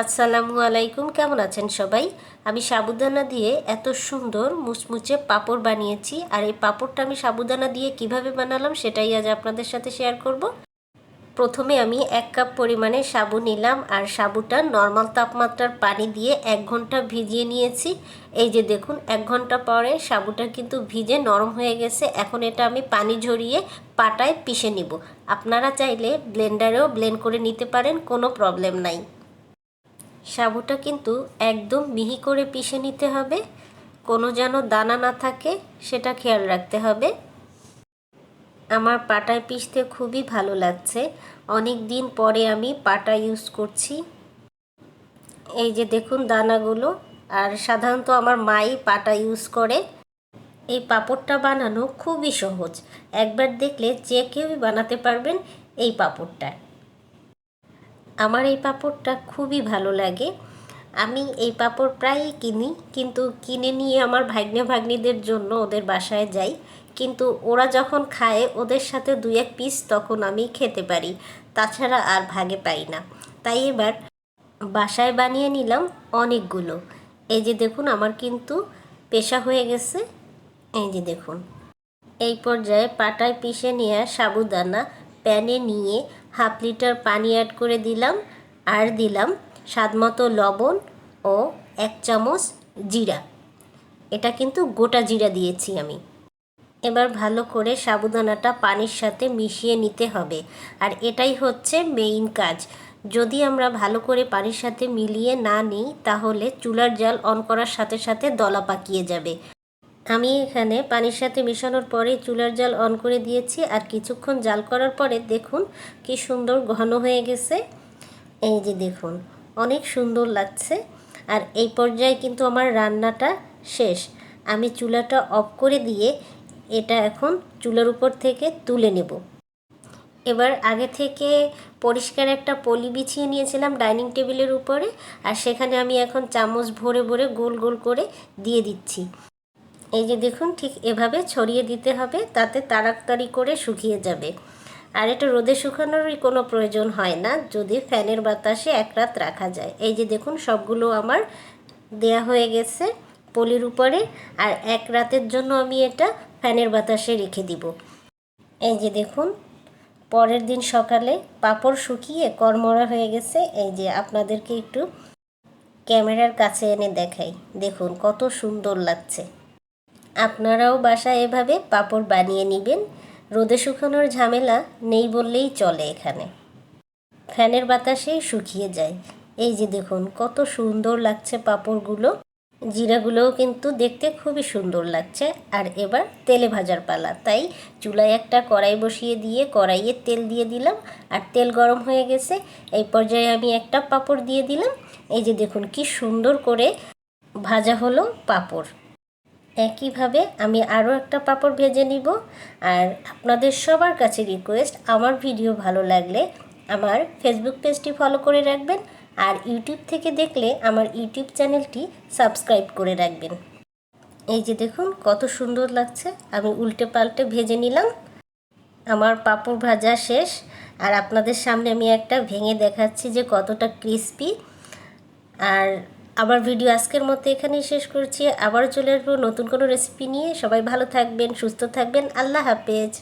আসসালামু আলাইকুম, কেমন আছেন সবাই? আমি সাবুদানা দিয়ে এত সুন্দর মুচমুচে পাঁপড় বানিয়েছি আর এই পাঁপড়টা আমি সাবুদানা দিয়ে কীভাবে বানালাম সেটাই আজ আপনাদের সাথে শেয়ার করব। প্রথমে আমি এক কাপ পরিমাণে সাবু নিলাম আর সাবুটা নর্মাল তাপমাত্রার পানি দিয়ে এক ঘণ্টা ভিজিয়ে নিয়েছি। এই যে দেখুন, এক ঘণ্টা পরে সাবুটা কিন্তু ভিজে নরম হয়ে গেছে। এখন এটা আমি পানি ঝরিয়ে পাটায় পিষে নিব। আপনারা চাইলে ব্লেন্ডারেও ব্লেন্ড করে নিতে পারেন, কোনো প্রবলেম নাই। সাবুটা কিন্তু একদম মিহি করে পিষে নিতে হবে। কোনো যেন দানা না থাকে, সেটা খেয়াল রাখতে হবে। আমার পাটায় পিষতে খুবই ভালো লাগছে। অনেক দিন পরে আমি পাটা ইউজ করছি। এই যে দেখুন দানাগুলো, আর সাধারণত আমার মাই পাটা ইউজ করে। এই পাপড়টা বানানো খুবই সহজ। একবার দেখলে যে কেউই বানাতে পারবেন এই পাঁপড়টা আমার এই পাঁপড়টা খুবই ভালো লাগে। আমি এই পাঁপড় প্রায়ই কিনি, কিন্তু কিনে নিয়ে আমার ভাগ্নে ভাগ্নিদের জন্য ওদের বাসায় যাই। কিন্তু ওরা যখন খায়, ওদের সাথে দুই এক পিস তখন আমি খেতে পারি। তাছাড়া আর ভাগে পাই না। তাই এবার বাসায় বানিয়ে নিলাম অনেকগুলো। এই যে দেখুন, আমার কিন্তু পেশা হয়ে গেছে। এই যে দেখুন। এই পর্যায়ে পাটায় পিষে নেওয়া সাবুদানা প্যানে নিয়ে হাফ লিটার পানি অ্যাড করে দিলাম, আর দিলাম স্বাদমতো লবণ ও এক চামচ জিরা। এটা কিন্তু গোটা জিরা দিয়েছি আমি। এবার ভালো করে সাবুদানাটা পানির সাথে মিশিয়ে নিতে হবে। আর এটাই হচ্ছে মেইন কাজ। যদি আমরা ভালো করে পানির সাথে মিলিয়ে না নিই, তাহলে চুলার জাল অন করার সাথে সাথে দলা পাকিয়ে যাবে। আমি এখানে পানির সাথে মেশানোর পরে চুলার জাল অন করে দিয়েছি আর কিছুক্ষণ জাল করার পরে দেখুন কি সুন্দর ঘন হয়ে গেছে। এই যে দেখুন, অনেক সুন্দর লাগছে। আর এই পর্যায়ে কিন্তু আমার রান্নাটা শেষ। আমি চুলাটা অফ করে দিয়ে এটা এখন চুলার উপর থেকে তুলে নেব। এবার আগে থেকে পরিষ্কার একটা পলি বিছিয়ে নিয়েছিলাম ডাইনিং টেবিলের উপরে, আর সেখানে আমি এখন চামচ ভরে ভরে গোল গোল করে দিয়ে দিচ্ছি। এই যে দেখুন, ঠিক এভাবে ছড়িয়ে দিতে হবে, তাতে তাড়াতাড়ি করে শুকিয়ে যাবে। আর এটা রোদে শুকানোরই কোনো প্রয়োজন হয় না, যদি ফ্যানের বাতাসে এক রাত রাখা যায়। এই যে দেখুন, সবগুলো আমার দেয়া হয়ে গেছে পলির উপরে, আর এক রাতের জন্য আমি এটা ফ্যানের বাতাসে রেখে দিব। এই যে দেখুন, পরের দিন সকালে পাপড় শুকিয়ে কর্মরা হয়ে গেছে। এই যে আপনাদেরকে একটু ক্যামেরার কাছে এনে দেখাই। দেখুন, কত সুন্দর লাগছে। আপনারাও বাসায় এভাবে পাপড় বানিয়ে নেবেন। রোদে শুকানোর ঝামেলা নেই বললেই চলে এখানে। ফ্যানের বাতাসেই শুকিয়ে যায়। এই যে দেখুন, কত সুন্দর লাগছে পাপড়গুলো। জিরাগুলোও কিন্তু দেখতে খুবই সুন্দর লাগছে। আর এবার তেলে ভাজার পালা। তাই চুলায় একটা কড়াই বসিয়ে দিয়ে কড়াইয়ে তেল দিয়ে দিলাম। আর তেল গরম হয়ে গেছে। এই পর্যায়ে আমি একটা পাপড় দিয়ে দিলাম। এই যে দেখুন, কি সুন্দর করে ভাজা হলো পাপড়। একইভাবে আমি আরও একটা পাপড় ভেজে নিব। আর আপনাদের সবার কাছে রিকোয়েস্ট আমার ভিডিও ভালো লাগলে আমার ফেসবুক পেজটি ফলো করে রাখবেন আর ইউটিউব থেকে দেখলে আমার ইউটিউব চ্যানেলটি সাবস্ক্রাইব করে রাখবেন। এই যে দেখুন, কত সুন্দর লাগছে। আমি উল্টে পাল্টে ভেজে নিলাম। আমার পাপড় ভাজা শেষ। আর আপনাদের সামনে আমি একটা ভেঙে দেখাচ্ছি যে কতটা ক্রিস্পি আর আমার ভিডিও আজকের মতো এখানেই শেষ করছি। আবার চলে আসব নতুন কোনো রেসিপি নিয়ে। সবাই ভালো থাকবেন, সুস্থ থাকবেন। আল্লাহ হাফেজ।